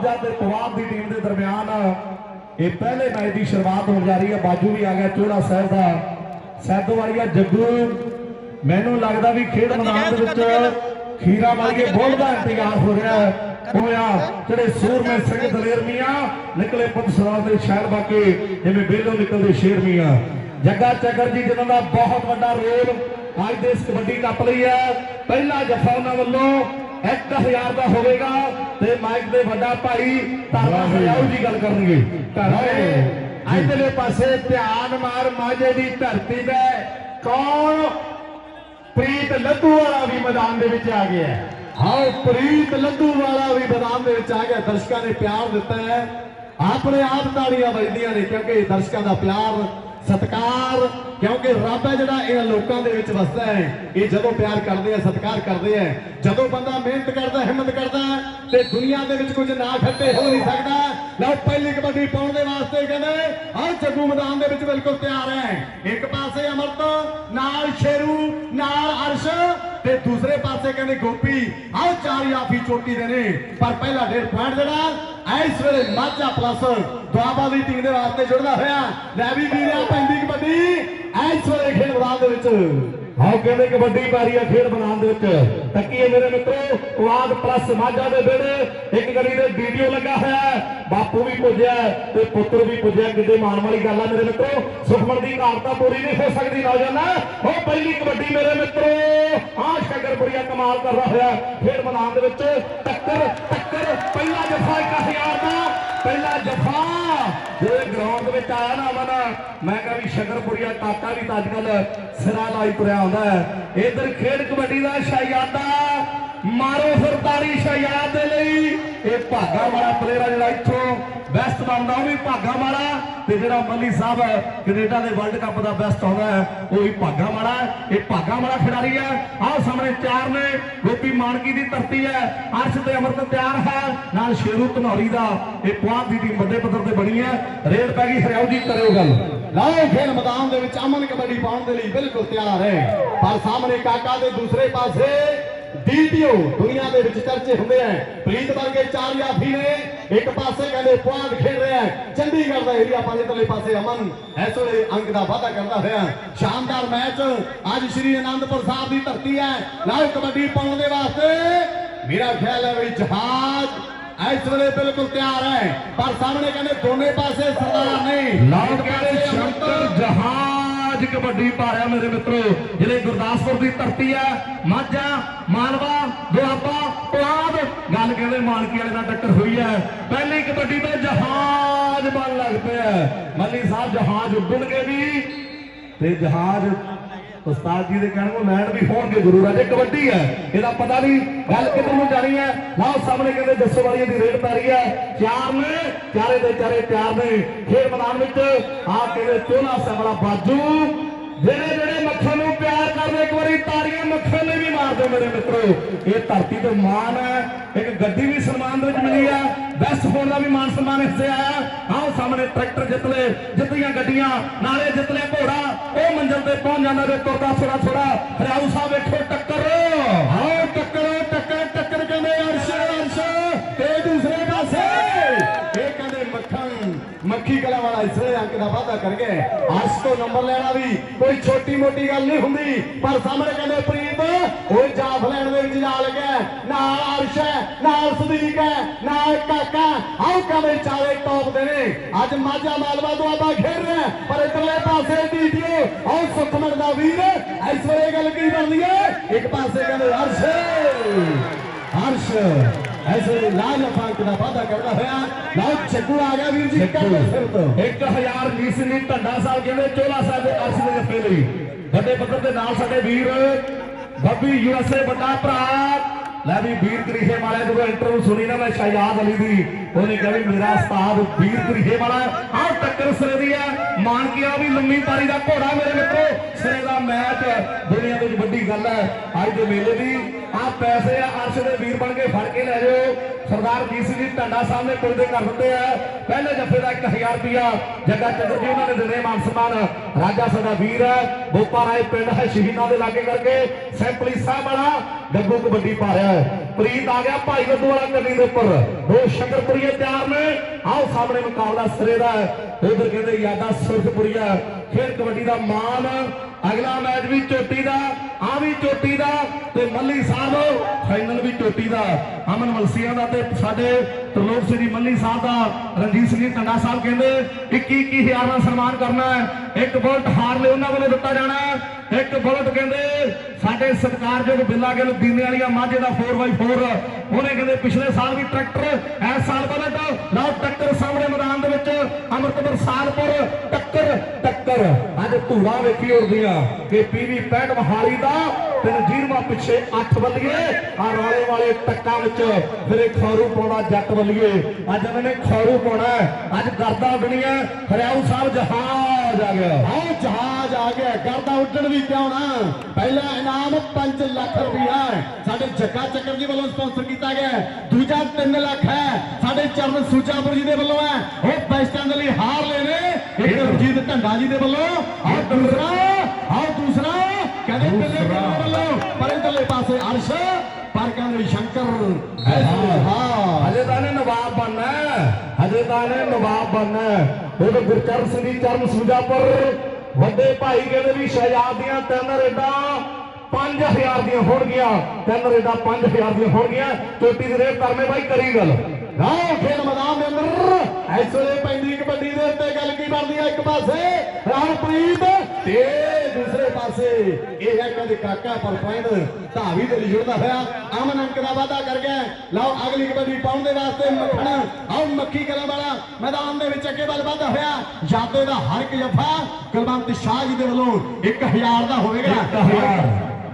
ਮਾਝਾ ਤੇ ਪਵਾਰ ਦੀ ਟੀਮ ਦੇ ਦਰਮਿਆਨ ਇਹ ਪਹਿਲੇ ਮੈਚ ਦੀ ਸ਼ੁਰੂਆਤ ਹੋਣ ਜਾ ਰਹੀ ਹੈ। ਬਾਜੂ ਵੀ ਆ ਗਿਆ ਚੋਲਾ ਸਾਹਿਬ ਦਾ। ਸੈਦੋਵਾਲੀਆ ਜੱਗੂ ਮੈਨੂੰ ਲੱਗਦਾ ਵੀ ਖੇਡ ਮੈਦਾਨ ਦੇ ਵਿੱਚ ਖੀਰਾ ਵਾਲੀਏ ਬੋਲ ਦਾ ਇੰਤਜ਼ਾਰ ਹੋ ਰਿਹਾ ਹੈ। ਹੋਇਆ ਜਿਹੜੇ ਸੂਰਮੇ ਸਿੰਘ ਦਲੇਰ ਮੀਆਂ ਨਿਕਲੇ ਪੁੱਤਸਰਾਲ ਦੇ ਸ਼ਹਿਰ ਬਾਕੀ ਜਿਵੇਂ ਬੇਲੋ ਨਿਕਲਦੇ ਸ਼ੇਰ ਮੀਆਂ। ਜੱਗਾ ਚੱਕਰ ਜੀ ਜਿਨ੍ਹਾਂ ਦਾ ਬਹੁਤ ਵੱਡਾ ਰੋਲ ਅੱਜ ਦੇ ਇਸ ਕਬੱਡੀ ਕੱਪ ਲਈ ਹੈ। ਪਹਿਲਾ ਜਫਾ ਉਹਨਾਂ ਵੱਲੋਂ 1000 ਦਾ ਹੋਵੇਗਾ ਤੇ ਮਾਈਕ ਦੇ ਵੱਡਾ ਭਾਈ ਧਰਮਾ ਹਰਿਆਉ ਜੀ ਗੱਲ ਕਰਨਗੇ। ਧਰਮੇ ਇਧਰਲੇ ਪਾਸੇ ਧਿਆਨ ਮਾਰ ਮਾਝੇ ਦੀ ਧਰਤੀ ਤੇ ਕੌਣ ਪ੍ਰੀਤ ਲੱਧੂ ਵਾਲਾ ਵੀ ਮੈਦਾਨ ਦੇ ਵਿੱਚ ਆ ਗਿਆ ਹੈ। ਹਾਂ ਪ੍ਰੀਤ ਲੱਧੂ ਵਾਲਾ ਵੀ ਮੈਦਾਨ ਦੇ ਵਿੱਚ ਆ ਗਿਆ। ਦਰਸ਼ਕਾਂ ਨੇ ਪਿਆਰ ਦਿੱਤਾ ਹੈ। ਆਪਣੇ ਆਪ ਤਾੜੀਆਂ ਵੱਜਦੀਆਂ ਨੇ ਕਿਉਂਕਿ ਦਰਸ਼ਕਾਂ ਦਾ ਪਿਆਰ ਸਤਿਕਾਰ ਕਿਉਂਕਿ ਰੱਬ ਹੈ ਜਿਹੜਾ ਇਹਨਾਂ ਲੋਕਾਂ ਦੇ ਵਿੱਚ ਵਸਦਾ ਹੈ, ਇਹ ਜਦੋਂ ਪਿਆਰ ਕਰਦੇ ਆ, ਸਤਿਕਾਰ ਕਰਦੇ ਆ, ਜਦੋਂ ਬੰਦਾ ਮਿਹਨਤ ਕਰਦਾ, ਹਿੰਮਤ ਕਰਦਾ, ਤੇ ਦੁਨੀਆ ਦੇ ਵਿੱਚ ਕੁਝ ਨਾ ਖੱਟੇ ਹੋ ਨਹੀਂ ਸਕਦਾ। ਲਓ, ਪਹਿਲੀ ਕਬੱਡੀ ਪਾਉਣ ਦੇ ਵਾਸਤੇ ਕਹਿੰਦੇ ਆਹ ਜੱਗੂ ਮੈਦਾਨ ਦੇ ਵਿੱਚ ਬਿਲਕੁਲ ਤਿਆਰ ਹੈ। ਇੱਕ ਪਾਸੇ ਅਮਰਤ, ਨਾਲ ਸ਼ੇਰੂ, ਨਾਲ ਅਰਸ਼, ਤੇ ਦੂਸਰੇ ਪਾਸੇ ਕਹਿੰਦੇ ਗੋਪੀ। ਆਹ ਚਾਰ ਆਫ਼ੀ ਚੋਟੀ ਦੇ ਨੇ। ਪਰ ਪਹਿਲਾ ਡੇਢ ਪੁਆਇੰਟ ਜਿਹੜਾ ਇਸ ਵੇਲੇ ਮਾਝਾ ਪਲੱਸ ਦੁਆਬਾ ਦੀ ਟੀਮ ਦੇ ਵਾਸਤੇ ਜੁੜਦਾ ਹੋਇਆ। ਲੈ ਵੀ ਵੀਰਿਆ ਪੈਂਦੀ ਕਬੱਡੀ। ਇਸ ਵੇਲੇ ਖੇਡ ਮੈਦਾਨ ਦੇ ਵਿੱਚ। ਆਓ ਕਹਿੰਦੇ ਕਬੱਡੀ ਪਾਰੀ ਆ ਖੇਡ ਮੈਦਾਨ ਦੇ ਵਿੱਚ। ਤੱਕੀਏ ਮੇਰੇ ਮਿੱਤਰੋ ਕੁਆਦ ਪਲੱਸ ਮਾਝਾ ਦੇ ਵਿਹੜੇ ਇੱਕ ਗਲੀ ਦੇ ਵੀਡੀਓ ਲੱਗਾ ਹੋਇਆ ਬਾਪੂ ਵੀ ਪੁੱਜਿਆ ਤੇ ਪੁੱਤਰ ਵੀ ਪੁੱਜਿਆ ਕਿਤੇ ਮਾਣ ਵਾਲੀ ਗੱਲ ਆ ਮੇਰੇ ਮਿੱਤਰੋ। ਸੁਖਮਨ ਦੀ ਘਾਟ ਤਾਂ ਪੂਰੀ ਨਹੀਂ ਹੋ ਸਕਦੀ, ਨੌਜਵਾਨਾ ਉਹ ਪਹਿਲੀ ਕਬੱਡੀ ਮੇਰੇ ਮਿੱਤਰੋ। ਆਹ ਸ਼ਗਰਪੁਰੀਆ ਕਮਾਲ ਕਰ ਰਿਹਾ ਹੋਇਆ ਖੇਡ ਮੈਦਾਨ ਦੇ ਵਿੱਚ ਟੱਕਰ ਟੱਕਰ, ਪਹਿਲਾ ਜਫਾ 1000 ਦਾ ਪਹਿਲਾ ਜਫਾ ਜਿਹੜੇ ਗਰਾਊਂਡ ਦੇ ਵਿੱਚ ਆਇਆ ਨਾ ਮੈਂ ਕਹਾਂ ਵੀ ਸ਼ਕਰਪੁਰੀਆ ਕਾਕਾ ਵੀ ਤਾਂ ਅੱਜ ਅੱਜਕੱਲ ਸਿਰਾ ਲਾਈ ਤੁਰਿਆ ਆਉਂਦਾ ਹੈ। ਇਧਰ ਖੇਡ ਕਬੱਡੀ ਦਾ ਸ਼ਾਇਆਦਾ ਮਾਰੋ ਫਿਰ ਸ਼ਾਇਦ ਦੇ ਲਈ। ਇਹ ਭਾਗਾ ਵਾਲਾ ਪਲੇਅਰ ਜਿਹੜਾ ਇੱਥੋਂ ਬੈਸਟ ਬਣਦਾ ਉਹ ਵੀ ਭਾਗਾ ਵਾਲਾ ਤੇ ਜਿਹੜਾ ਮੱਲੀ ਸਾਹਿਬ ਕੈਨੇਡਾ ਦੇ ਵਰਲਡ ਕੱਪ ਦਾ ਬੈਸਟ ਆਉਂਦਾ ਹੈ, ਉਹ ਵੀ ਭਾਗਾ ਵਾਲਾ ਇਹ ਭਾਗਾ ਵਾਲਾ ਖਿਡਾਰੀ ਹੈ। ਆਹ ਸਾਹਮਣੇ ਚਾਰ ਨੇ, ਗੋਪੀ ਮਾਨਕੀ ਦੀ ਧਰਤੀ ਹੈ। ਅਰਸ਼ ਤੇ ਅਮਰਤ ਤਿਆਰ ਹੈ। ਨਾਲ ਸ਼ੇਰੂ ਧਨੌਰੀ ਦਾ ਇਹ ਪੁਆਧ ਦੀ ਟੀਮ ਵੱਡੇ ਪੱਧਰ ਤੇ ਬਣੀ ਹੈ। ਰੇਡ ਪੈ ਗਈ, ਹਰਿਆਉ ਜੀ, ਕਰਿਓ ਗੱਲ। ਲਾਓ ਖੇਡ ਮੈਦਾਨ ਦੇ ਵਿੱਚ, ਅਮਨ ਕਬੱਡੀ ਪਾਉਣ ਦੇ ਲਈ ਬਿਲਕੁਲ ਤਿਆਰ ਹੈ। ਪਰ ਸਾਹਮਣੇ ਕਾਕਾ ਦੇ ਦੂਸਰੇ ਪਾਸੇ ਡੀਟੀਓ ਦੁਨੀਆ ਦੇ ਵਿੱਚ ਚਰਚੇ ਹੁੰਦੇ ਆ। ਪ੍ਰੀਤ ਵਰਗੇ ਚਾਰ ਯਾਫੀ ਨੇ। ਇੱਕ ਪਾਸੇ ਕਹਿੰਦੇ ਪੁਆਧ ਖੇਡ ਰਿਹਾ ਚੰਡੀਗੜ੍ਹ ਦਾ ਏਰੀਆ ਪਾਸੇ ਤਲੇ ਪਾਸੇ ਅਮਨ। ਇਸ ਵੇਲੇ ਅੰਕ ਦਾ ਵਾਅਦਾ ਕਰਦਾ ਹੋਇਆ। ਸ਼ਾਨਦਾਰ ਮੈਚ। ਅੱਜ ਸ਼੍ਰੀ ਅਨੰਦਪੁਰ ਸਾਹਿਬ ਦੀ ਧਰਤੀ ਹੈ। ਲਾਓ ਕਬੱਡੀ ਪਾਉਣ ਦੇ ਵਾਸਤੇ। ਮੇਰਾ ਖਿਆਲ ਹੈ ਵੀ ਜਹਾਜ਼ ਇਸ ਵੇਲੇ ਬਿਲਕੁਲ ਤਿਆਰ ਹੈ। ਪਰ ਸਾਹਮਣੇ ਕਹਿੰਦੇ ਦੋਨੇ ਪਾਸੇ ਸਰਦਾਰ ਨੇ। ਲਾਉਡ ਕਹਿੰਦੇ ਸ਼ੰਕਰ ਜਹਾਜ਼। ਕਬੱਡੀ ਪਾਇਆ ਮੇਰੇ ਮਿੱਤਰੋ, ਜਿਹੜੇ ਗੁਰਦਾਸਪੁਰ ਦੀ ਧਰਤੀ ਹੈ, ਮਾਝਾ, ਮਾਲਵਾ, ਦੁਆਬਾ, ਪੁਆਧ, ਗੱਲ ਕਹਿੰਦੇ ਮਾਨਕੀ ਵਾਲੇ ਨਾਲ ਟੱਕਰ ਹੋਈ ਹੈ। ਪਹਿਲੀ ਕਬੱਡੀ ਤੇ ਜਹਾਜ਼ ਬਣ ਲੱਗ ਪਿਆ ਮੱਲੀ ਸਾਹਿਬ ਜਹਾਜ਼ ਉੱਡਣਗੇ ਵੀ ਤੇ ਜਹਾਜ਼ ਉਸਤਾਦ ਜੀ ਦੇ ਕਹਿਣ ਨੂੰ ਲੈਣ ਵੀ ਹੋਣਗੇ ਜ਼ਰੂਰ ਹੈ ਜੇ ਕਬੱਡੀ ਹੈ, ਇਹਦਾ ਪਤਾ ਨਹੀਂ ਗੱਲ ਕਿੱਧਰ ਨੂੰ ਜਾਣੀ ਹੈ। ਲਾਓ ਸਾਹਮਣੇ ਕਹਿੰਦੇ ਦੱਸੋ ਵਾਲੀਆਂ ਦੀ ਰੇਡ ਪੈ ਰਹੀ ਹੈ। ਚਾਰ ਨੇ ਚਾਰੇ ਦੇ ਚਾਰੇ ਤਿਆਰ ਨੇ। ਖੇਡ ਮੈਦਾਨ ਵਿੱਚ ਆ ਕਹਿੰਦੇ ਚੋਲਾ ਸਬਲਾ ਬਾਜੂ। ਜਿਹੜੇ ਜਿਹੜੇ ਮੱਖਣ ਨੂੰ ਪਿਆਰ ਇੱਕ ਵਾਰੀ ਤਾੜੀਆਂ ਮੱਖਣ ਨੇ ਵੀ ਮਾਰ ਦਿਓ ਮੇਰੇ ਮਿੱਤਰੋ। ਇਹ ਧਰਤੀ ਤੇ ਮਾਣ ਹੈ, ਇੱਕ ਗੱਡੀ ਵੀ ਸਨਮਾਨ ਦੇ ਵਿੱਚ ਮਿਲੀ ਹੈ ਬੈਸਟ ਹੋਣ ਦਾ ਵੀ ਮਾਨ ਸਨਮਾਨ ਹਿੱਸੇ ਆਇਆ। ਆਓ ਸਾਹਮਣੇ ਟਰੈਕਟਰ ਜਿੱਤ ਲਏ, ਜਿੱਤੀਆਂ ਗੱਡੀਆਂ, ਨਾਲੇ ਜਿੱਤ ਲਿਆ ਘੋੜਾ। ਉਹ ਮੰਜ਼ਲ ਤੇ ਪਹੁੰਚ ਜਾਂਦਾ ਤੇ ਤੁਰਦਾ ਥੋੜਾ ਥੋੜਾ ਹਰਿਆਊ ਸਾਹਿਬ ਵੇਖੋ ਟੱਕਰ ਆਓ ਟੱਕਰ ਟੱਕਰ ਟੱਕਰ ਕਹਿੰਦੇ ਅਰਸ਼ ਅਰਸ਼ ਤੇ ਦੂਸਰੇ ਪਾਸੇ ਇਹ ਕਹਿੰਦੇ ਮੱਖਣ ਮੱਖੀ ਕਲਾ ਵਾਲਾ ਇਸਰੇ ਅੰਕ ਦਾ ਵਾਅਦਾ ਕਰ ਗਏ ਤੋਂ ਨੰਬਰ ਲੈਣਾ ਵੀ ਕੋਈ ਛੋਟੀ ਮੋਟੀ ਗੱਲ ਨਹੀਂ ਹੁੰਦੀ ਪਰ ਸਾਹਮਣੇ ਕਹਿੰਦੇ ਪ੍ਰੀਤ ਉਹ ਜਾਫ ਲੈਣ ਦੇ ਵਿੱਚ ਜਾ ਲੱਗਿਆ ਨਾਲ ਅਰਸ਼ ਹੈ ਨਾਲ ਸਦੀਕ ਹੈ ਨਾਲ ਕਾਕਾ ਆਓ ਕਹਿੰਦੇ ਚਾਰੇ ਟੌਪ ਦੇ ਨੇ। ਅੱਜ ਮਾਝਾ ਮਾਲਵਾ ਤੋਂ ਆਪਾਂ ਖੇਡ ਰਹੇ ਹਾਂ, ਪਰ ਇਧਰਲੇ ਪਾਸੇ ਡੀਟੀਓ ਆਓ ਸੁਖਮਨ ਦਾ ਵੀਰ ਇਸ ਵੇਲੇ ਗੱਲ ਕੀ ਬਣਦੀ ਹੈ? ਇੱਕ ਪਾਸੇ ਕਹਿੰਦੇ ਅਰਸ਼। ਅਰਸ਼। ਐਸੇ ਲਾਲ ਫਾਂਕ ਦਾ ਵਾਅਦਾ ਕਰਦਾ ਹੋਇਆ ਲਓ ਚੱਕੂ ਆ ਗਿਆ ਵੀਰ ਜੀ ਕਹਿੰਦੇ ਸਿਰ ਤੋਂ 1000 ਨੀਸਨੀ ਢੰਡਾ ਸਾਹਿਬ ਕਹਿੰਦੇ ਚੋਲਾ ਸਾਹਿਬ ਦੇ ਅਰਸ਼ ਦੇ ਜੱਫੇ ਲਈ ਵੱਡੇ ਪੱਧਰ ਦੇ ਨਾਲ ਸਾਡੇ ਵੀਰ ਬੱਬੀ ਯੂਐਸਏ ਵੱਡਾ ਭਰਾ ਲੈ ਵੀ ਵੀਰ ਕਰੀਹੇ ਵਾਲੇ ਜਦੋਂ ਇੰਟਰਵਿਊ ਸੁਣੀ ਨਾ ਮੈਂ ਸ਼ਾਇਦ ਅਲੀ ਦੀ ਉਹਨੇ ਕਿਹਾ ਵੀ ਮੇਰਾ ਉਸਤਾਦ ਵੀਰ ਕਰੀਹੇ ਵਾਲਾ ਆਹ ਟੱਕਰ ਸਿਰੇ ਦੀ ਹੈ ਮਾਨਕੀਆ ਵੀ ਲੰਮੀ ਪਾਰੀ ਦਾ ਘੋੜਾ ਮੇਰੇ ਮਿੱਤਰੋ ਸਿਰੇ ਦਾ ਮੈਚ ਦੁਨੀਆ ਦੇ ਵਿੱਚ ਵੱਡੀ ਗੱਲ ਹੈ ਅੱਜ ਦੇ ਮੇਲੇ ਦੀ ਪੈਸੇ ਆ, ਅਰਸ਼ ਦੇ ਵੀਰ ਬਣ ਕੇ ਫੜ ਕੇ ਲੈ ਜਾਓ। ਸਰਦਾਰ ਜੀਸੀ ਜੀ, ਢੰਡਾ ਸਾਹਿਬ ਨੇ ਪੁੱਜਦੇ ਕਰ ਦਿੱਤੇ ਆ। ਪਹਿਲੇ ਜੱਫੇ ਦਾ 1000 ਰੁਪਿਆ ਜੱਗਾ ਚੱਕਰ ਜੀ ਉਹਨਾਂ ਨੇ ਦਿੰਦੇ ਮਾਨ ਸਨਮਾਨ। ਰਾਜਾ ਸਾਡਾ ਵੀਰ ਹੈ ਬੋਪਾ ਰਾਏ ਪਿੰਡ ਹੈ, ਸ਼ਹੀਦਾਂ ਦੇ ਲਾਗੇ ਕਰਕੇ ਸੈਂਪਲੀ ਸਾਹਿਬ ਵਾਲਾ ਗੱਗੂ ਕਬੱਡੀ ਪਾ ਰਿਹਾ ਹੈ। ਪ੍ਰੀਤ ਆ ਗਿਆ ਭਾਈ ਗੱਦੂ ਵਾਲਾ ਕੰਨੀ ਦੇ ਉੱਪਰ। ਦੋ ਸ਼ੰਕਰਪੁਰੀਏ ਤਿਆਰ ਨੇ। ਆਓ ਸਾਹਮਣੇ ਮੁਕਾਬਲਾ ਸਿਰੇ ਦਾ ਉਧਰ ਕਹਿੰਦੇ ਯਾਦਾ ਸੁਰਖਪੁਰੀਆ। ਖੇਡ ਕਬੱਡੀ ਦਾ ਮਾਨ ਅਗਲਾ ਮੈਚ ਵੀ ਚੋਟੀ ਦਾ ਆ ਵੀ ਚੋਟੀ ਦਾ ਤੇ ਮੱਲੀ ਸਾਹਿਬ ਫਾਈਨਲ ਵੀ ਚੋਟੀ ਦਾ। ਅਮਨ ਮਲਸੀਆਂ ਦਾ ਤੇ ਸਾਡੇ ਤਰਲੋਕ ਸ੍ਰੀ ਮੱਲੀ ਸਾਹਿਬ ਦਾ, ਰਣਜੀਤ ਸਿੰਘ ਜੀ ਟੰਡਾ ਸਾਹਿਬ ਕਹਿੰਦੇ 21 21000 ਦਾ ਸਨਮਾਨ ਕਰਨਾ ਹੈ। ਇੱਕ ਬੋਲਟ ਹਾਰ ਲਈ ਉਹਨਾਂ ਵੱਲੋਂ ਦਿੱਤਾ ਜਾਣਾ ਹੈ। ਇੱਕ ਬੁਲਟ ਕਹਿੰਦੇ, ਸਾਡੇ ਸਤਿਕਾਰਯੋਗ ਬਿੱਲਾ ਗਿੱਲ ਦੀਨੇ ਵਾਲੀਆਂ ਮਾਝੇ ਦਾ 4x4 ਉਹਨੇ ਕਹਿੰਦੇ, ਪਿਛਲੇ ਸਾਲ ਵੀ ਟਰੈਕਟਰ, ਇਸ ਸਾਲ ਬੁਲਟ। ਲਓ, ਟੱਕਰ ਸਾਹਮਣੇ ਮੈਦਾਨ ਦੇ ਵਿੱਚ, ਅੰਮ੍ਰਿਤਸਰ ਸਾਲਪੁਰ, ਟੱਕਰ ਟੱਕਰ। ਅੱਜ ਧੂੜਾ ਵੇਖੀ ਉੜਦੀਆਂ, ਕਿ ਪੀਵੀ 65 ਮਹਾਲੀ ਦਾ, ਤੇ ਨਜੀਰਵਾ ਪਿੱਛੇ 8 ਬੱਲੀਏ ਆ ਰੌਲੇ ਵਾਲੇ ਟੱਕਾਂ ਵਿੱਚ, ਫਿਰ ਇਹ ਖੌਰੂ ਪਾਉਣਾ, ਜੱਟ ਬੱਲੀਏ ਅੱਜ ਇਹਨਾਂ ਨੇ ਖੌਰੂ ਪਾਉਣਾ ਹੈ। ਅੱਜ ਗਰਦਾ ਉੱਡਣੀਆਂ ਹਰਿਆਊ ਸਾਹਿਬ ਜਹਾਨ ਜਹਾਜ਼ ਆ ਗਿਆ। ਆਓ ਜਹਾਜ਼ ਆ ਗਿਆ। ਕਰਦਾ ਉੱਡਣ ਵੀ ਕਿਉਂ ਨਾ? ਪਹਿਲਾ ਇਨਾਮ 5 ਲੱਖ ਰੁਪਇਆ ਹੈ। ਸਾਡੇ ਜੱਗਾ ਚੱਕਰ ਜੀ ਵੱਲੋਂ ਸਪਾਂਸਰ ਕੀਤਾ ਗਿਆ। ਦੂਜਾ 3 ਲੱਖ ਹੈ। ਸਾਡੇ ਚਰਨ ਸੂਚਾਪੁਰ ਜੀ ਦੇ ਵੱਲੋਂ ਹੈ। ਉਹ ਬੈਸਟਾਂ ਦੇ ਲਈ ਹਾਰ ਲੈਣੇ ਇੱਕ ਰਣਜੀਤ ਢੰਡਾ ਜੀ ਦੇ ਵੱਲੋਂ। ਆਹ ਦੂਸਰਾ ਆਹ ਦੂਸਰਾ। ਕਹਿੰਦੇ ਪਿੱਲੇ ਵੱਲੋਂ। ਪਰ ਇਧਰਲੇ ਪਾਸੇ ਅਰਸ਼ ਪਰ ਕਹਿੰਦੇ ਸ਼ੰਕਰ। ਹਾਂ। ਹਜੇ ਤਾਂ ਨਵਾਬ ਬਣਨਾ ਹੈ। ਨੇ ਨਵਾਬ ਬਣਨਾ ਹੈ। ਗੁਰਚਰਨ ਸਿੰਘ ਦੀ ਚਰਨ ਸੂਜਾਪੁਰ ਵੱਡੇ ਭਾਈ ਕਹਿੰਦੇ ਵੀ ਸ਼ਹਿਜ਼ਾਦ ਦੀਆਂ ਤਿੰਨ ਰੇਡਾਂ 5000 ਦੀਆਂ ਹੋਣਗੀਆਂ ਤਿੰਨ ਰੇਡਾਂ 5000 ਦੀਆਂ ਹੋਣਗੀਆਂ ਚੋਟੀ ਦੀ ਰੇਡ ਕਰਮੇ ਬਾਈ ਕਰੀ ਗੱਲ ਨਾ ਖੇਡ ਮੈਦਾਨ ਦੇ ਅੰਦਰ ਇਸ ਵੇਲੇ ਪੈਂਦੀ ਕਬੱਡੀ ਦੇ ਉੱਤੇ ਗੱਲ ਕੀ ਬਣਦੀ ਹੈ ਇੱਕ ਪਾਸੇ? ਰਾਮਪ੍ਰੀਤ ਤੇ ਦੂਸਰੇ ਪਾਸੇ ਇਹ ਹੈ ਕਹਿੰਦੇ ਕਾਕਾ ਪਰਪੈਂਡ ਧਾਵੀ ਦੇ ਲਈ ਜੁੜਦਾ ਹੋਇਆ। ਅਮਨ ਅੰਕ ਦਾ ਵਾਅਦਾ ਕਰ ਗਿਆ ਲਓ, ਅਗਲੀ ਕਬੱਡੀ ਪਾਉਣ ਦੇ ਵਾਸਤੇ ਮੱਖਣ, ਆਓ ਮੱਖੀ ਕਲਾਂ ਵਾਲਾ ਮੈਦਾਨ ਦੇ ਵਿੱਚ ਅੱਗੇ ਵੱਲ ਵਧਦਾ ਹੋਇਆ। ਜਾਦੇ ਦਾ ਹਰ ਇੱਕ ਜੱਫਾ ਕੁਲਵੰਤ ਸ਼ਾਹ ਜੀ ਦੇ ਵੱਲੋਂ 1000 ਦਾ ਹੋਵੇਗਾ।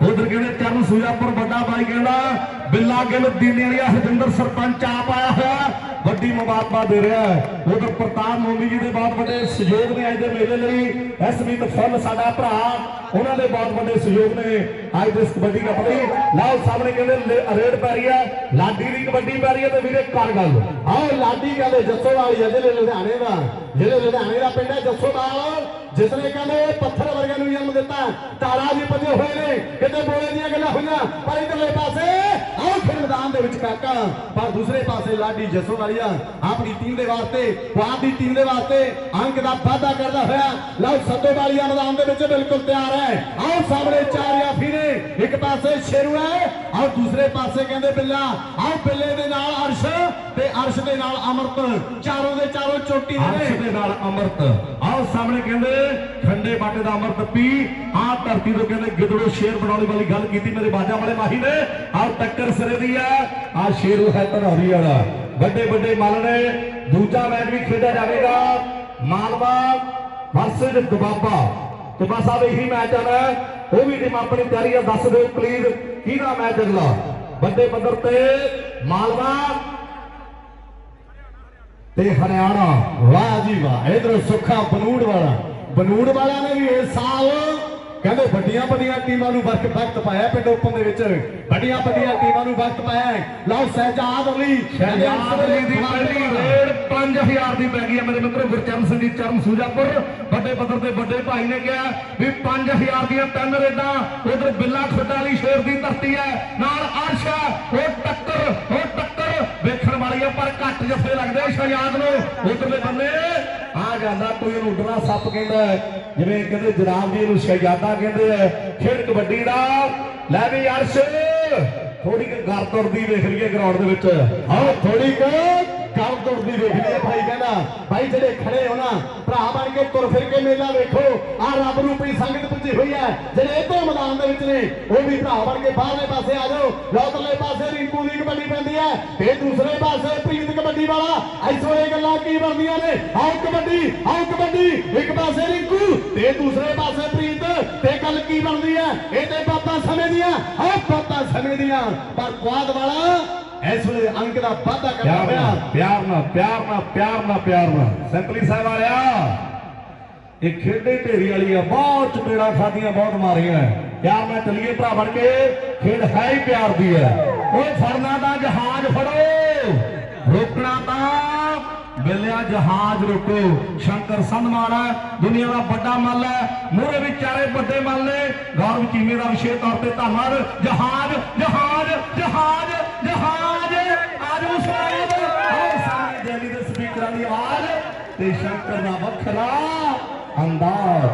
ਉਧਰ ਕਹਿੰਦੇ ਚਰਨ ਸੂਜਾਪੁਰ ਵੱਡਾ ਬਾਈ ਕਹਿੰਦਾ ਬਿੱਲਾ ਗਿੱਲ ਦੀਨੇ ਵਾਲੀ ਹਰਜਿੰਦਰ ਸਰਪੰਚ ਆਪ ਆਇਆ ਹੋਇਆ ਵੱਡੀ ਮੁਬਾਰਕਬਾਦ ਦੇ ਰਿਹਾ ਹੈ। ਉਧਰ ਪ੍ਰਤਾਪ ਮੋਮੀ ਜੀ ਦੇ ਬਹੁਤ ਵੱਡੇ ਸਹਿਯੋਗ ਨੇ ਅੱਜ ਦੇ ਮੇਲੇ ਲਈ। ਐਸਮੀਤ ਫੁੱਲ ਸਾਡਾ ਭਰਾ, ਉਹਨਾਂ ਦੇ ਬਹੁਤ ਵੱਡੇ ਸਹਿਯੋਗ ਨੇ। ਅੱਜ ਦੇ ਕਬੱਡੀ ਕੱਪ ਲਈ। ਲਾਓ, ਸਾਹਮਣੇ ਕਹਿੰਦੇ ਰੇਡ ਪੈ ਰਹੀ ਹੈ। ਲਾਡੀ ਦੀ ਕਬੱਡੀ ਪੈ ਰਹੀ ਹੈ ਤੇ ਵੀਰੇ ਕਰ ਗੱਲ। ਆਓ, ਲਾਡੀ ਕਹਿੰਦੇ ਜੱਸੋਵਾਲ ਆ ਜ਼ਿਲ੍ਹੇ ਲੁਧਿਆਣੇ ਦਾ। ਜਿਹੜੇ ਲੁਧਿਆਣੇ ਦਾ ਪਿੰਡ ਹੈ ਜੱਸੋਵਾਲ ਜਿਸ ਨੇ ਕਹਿੰਦੇ ਪੱਥਰ ਵਰਗਿਆਂ ਨੂੰ ਜਨਮ ਦਿੱਤਾ ਤਾਰਾ ਜੀ ਪਜੇ ਹੋਏ ਨੇ। ਕਿਤੇ ਬੋਲੇ ਦੀਆਂ ਗੱਲਾਂ ਹੋਈਆਂ, ਪਰ ਇਧਰਲੇ ਪਾਸੇ ਆਓ ਖੇਡ ਮੈਦਾਨ ਦੇ ਵਿੱਚ ਕਾਕਾ ਪਰ ਦੂਸਰੇ ਪਾਸੇ ਲਾਡੀ ਜੱਸੋਵਾਲੀਆ ਆਪਣੀ ਟੀਮ ਦੇ ਵਾਸਤੇ ਪੁਆਧ ਦੀ ਟੀਮ ਦੇ ਵਾਸਤੇ ਅੰਕ ਦਾ ਵਾਅਦਾ ਕਰਦਾ ਹੋਇਆ। ਲਓ, ਸੱਤੋਵਾਲੀਆ ਮੈਦਾਨ ਦੇ ਵਿੱਚ ਬਿਲਕੁਲ ਤਿਆਰ ਹੈ। ਆਓ, ਸਾਹਮਣੇ ਚਾਰ ਯਾਫੀ ਨੇ ਇੱਕ ਪਾਸੇ ਸ਼ੇਰੂ ਹੈ, ਆਓ, ਦੂਸਰੇ ਪਾਸੇ ਕਹਿੰਦੇ ਬਿੱਲਾ। ਆਓ, ਬਿੱਲੇ ਦੇ ਨਾਲ ਅਰਸ਼ ਤੇ ਅਰਸ਼ ਦੇ ਨਾਲ ਅਮਰਤ। ਚਾਰੋਂ ਦੇ ਚਾਰੋਂ ਚੋਟੀ ਦੇ ਅਰਸ਼ ਦੇ ਨਾਲ ਅੰਮ੍ਰਿਤ। ਆਓ, ਸਾਹਮਣੇ ਕਹਿੰਦੇ ਖੰਡੇ ਬਾਟੇ ਦਾ ਅੰਮ੍ਰਿਤ ਪੀ। ਆਹ ਧਰਤੀ ਤੋਂ ਕਹਿੰਦੇ ਗਿੱਦੜੋ ਸ਼ੇਰ ਬਣਾਉਣ ਵਾਲੀ ਗੱਲ ਕੀਤੀ, ਮੇਰੇ ਬਾਜਾ ਵਾਲੇ ਮਾਹੀ ਨੇ। ਆਹ ਟੱਕਰ ਸਿਰੇ ਦੀ ਆ ਆਹ ਸ਼ੇਰੂ ਹੈ ਧਨੌਰੀ ਵਾਲਾ। ਵੱਡੇ ਵੱਡੇ ਮੱਲ ਨੇ, ਦੂਜਾ ਮੈਚ ਵੀ ਖੇਡਿਆ ਜਾਵੇਗਾ। ਮਾਲਵਾ ਵਰਸਸ ਦੁਬਾਬਾ। ਤੇ ਬਸ ਇਹੀ ਮੈਚ ਆਣਾ ਉਹ ਵੀ ਟੀਮ ਆਪਣੀ ਤਿਆਰੀ ਆ, ਦੱਸ ਦਿਓ ਪਲੀਜ਼ ਕਿਹਦਾ ਮੈਚ ਅਗਲਾ? ਵੱਡੇ ਪੱਧਰ ਤੇ ਮਾਲਵਾ ਤੇ ਹਰਿਆਣਾ। ਵਾਹ ਜੀ ਵਾਹ, ਇਧਰ ਸੁੱਖਾ ਬਨੂੜ ਵਾਲਾ। ਬਨੂੜ ਵਾਲਾ ਨੇ ਵੀ ਇਸ ਸਾਲ ਕਹਿੰਦੇ ਵੱਡੀਆਂ ਵੱਡੀਆਂ ਟੀਮਾਂ ਨੂੰ ਵਕਤ ਵਕਤ ਪਾਇਆ ਪਿੰਡ ਓਪਨ ਦੇ ਵਿੱਚ। ਵੱਡੀਆਂ ਵੱਡੀਆਂ ਟੀਮਾਂ ਨੂੰ ਵਕਤ ਪਾਇਆ। ਲਓ ਸਹਿਜਾਦ ਅਲੀ ਸ਼ਹਿਜਾਦ ਅਲੀ ਦੀ ਪਹਿਲੀ ਰੇਡ 5000 ਦੀ ਪੈ ਗਈ ਹੈ ਮੇਰੇ ਮਿੱਤਰੋ। ਗੁਰਚਰਨ ਸਿੰਘ ਜੀ ਚਰਨ ਸੂਜਾਪੁਰ। ਵੱਡੇ ਪੱਧਰ ਤੇ ਵੱਡੇ ਭਾਈ ਨੇ ਕਿਹਾ ਵੀ 5000 ਦੀਆਂ ਤਿੰਨ ਰੇਡਾਂ ਉਧਰ ਬਿੱਲਾ ਖੁੱਡਾ ਵਾਲੀ ਸ਼ੇਰ ਦੀ ਧਰਤੀ ਹੈ। ਨਾਲ ਅਰਸ਼ਾ ਉਹ ਟੱਕਰ ਉਹ ਟੱਕਰ ਵੇਖਣ ਵਾਲੀ ਹੈ ਪਰ ਘੱਟ ਜੱਫੇ ਲੱਗਦੇ ਸ਼ਹਿਜਾਦ ਨੂੰ। ਉਧਰਲੇ ਬੰਨੇ ਆ ਜਾਂਦਾ, ਕੋਈ ਇਹਨੂੰ ਉੱਡਣਾ ਸੱਪ ਕਹਿੰਦਾ ਜਿਵੇਂ ਕਹਿੰਦੇ ਜਨਾਬ ਜੀ ਇਹਨੂੰ ਸ਼ਹਿਜ਼ਾਦਾ ਕਹਿੰਦੇ ਆ ਖੇਡ ਕਬੱਡੀ ਦਾ ਲੈ ਵੀ ਅਰਸ਼ ਥੋੜੀ ਕੁ ਗਰ ਤੁਰਦੀ ਵੇਖ ਲਈਏ ਗਰਾਊਂਡ ਦੇ ਵਿੱਚ। ਆਓ ਥੋੜੀ ਕੁ। ਗੱਲ ਤੁਰਦੀ ਵੇਖ ਲਈਏ ਭਾਈ ਕਹਿੰਦਾ, ਭਾਈ ਜਿਹੜੇ ਖੜੇ ਹੋ ਨਾ, ਭਰਾ ਬਣ ਕੇ ਤੁਰ ਫਿਰ ਕੇ ਮੇਲਾ ਵੇਖੋ। ਆ ਰੱਬ ਰੂਪੀ ਸੰਗਤ ਪੁੱਜੀ ਹੋਈ ਹੈ। ਜਿਹੜੇ ਇੱਧਰ ਮੈਦਾਨ ਦੇ ਵਿੱਚ ਨੇ, ਉਹ ਵੀ ਭਰਾ ਬਣ ਕੇ ਬਾਹਰਲੇ ਪਾਸੇ ਆ ਜਾਓ। ਲੋਤਲੇ ਪਾਸੇ ਰਿੰਕੂ ਦੀ ਕਬੱਡੀ ਪੈਂਦੀ ਹੈ ਤੇ ਦੂਸਰੇ ਪਾਸੇ ਪ੍ਰੀਤ ਕਬੱਡੀ ਵਾਲਾ। ਐਸੋ ਇਹ ਗੱਲਾਂ ਕੀ ਬਣਦੀਆਂ ਨੇ? ਆਓ ਕਬੱਡੀ ਆਓ ਕਬੱਡੀ। ਇੱਕ ਪਾਸੇ ਰਿੰਕੂ ਤੇ ਦੂਸਰੇ ਪਾਸੇ ਪ੍ਰੀਤ। ਤੇ ਗੱਲ ਕੀ ਬਣਦੀ ਹੈ? ਇਹ ਤੇ ਬਾਤਾਂ ਸਮੇਂ ਦੀਆਂ ਆਓ ਬਾਤਾਂ ਸਮੇਂ ਦੀਆਂ। ਪਰ ਕੁਆਦ ਵਾਲਾ ਇਸ ਵੇਲੇ ਅੰਕ ਦਾ ਵਾਅਦਾ ਕਰਦਾ ਨਾਲ ਪਿਆਰ ਨਾਲ ਪਿਆਰ ਨਾਲ ਪਿਆਰ ਨਾਲ ਪਿਆਰ ਨਾਲ ਸਿੰਪਲੀ ਸਾਹਿਬ ਵਾਲਿਆ ਇਹ ਖੇਡੇ ਢੇਰੀ ਵਾਲੀ ਆ ਬਹੁਤ ਚਪੇੜਾ ਖਾਦੀਆਂ ਬਹੁਤ ਮਾਰੀਆਂ ਪਿਆਰ ਨਾਲ ਚੱਲੀਏ ਭਰਾ ਬਣ ਕੇ ਖੇਡ ਹੈ ਹੀ ਪਿਆਰ ਦੀ ਹੈ ਓਏ ਫੜਨਾ ਤਾਂ ਜਹਾਜ਼ ਫੜੋ ਰੋਕਣਾ ਤਾਂ ਮਿਲਿਆ ਜਹਾਜ਼ ਰੁਕੋ। ਸ਼ੰਕਰ ਸੰਧਮਾਨ ਹੈ, ਦੁਨੀਆ ਦਾ ਵੱਡਾ ਮੱਲ ਹੈ, ਮੂਹਰੇ ਵੀ ਚਾਰੇ ਵੱਡੇ ਮੱਲ ਨੇ। ਗੌਰਵ ਚੀਮੇ ਦਾ ਵਿਸ਼ੇਸ਼ ਤੌਰ ਤੇ ਧੰਨਵਾਦ। ਜਹਾਜ਼ ਜਹਾਜ਼ ਜਹਾਜ਼ ਜਹਾਜ਼! ਆਜੋ ਸਵਾਦ ਆਓ ਸਾਹਮਣੇ ਜੈਲੀ ਦੇ ਸਪੀਕਰਾਂ ਦੀ ਆਵਾਜ਼ ਤੇ ਸ਼ੰਕਰ ਦਾ ਵੱਖਰਾ ਅੰਦਾਜ਼।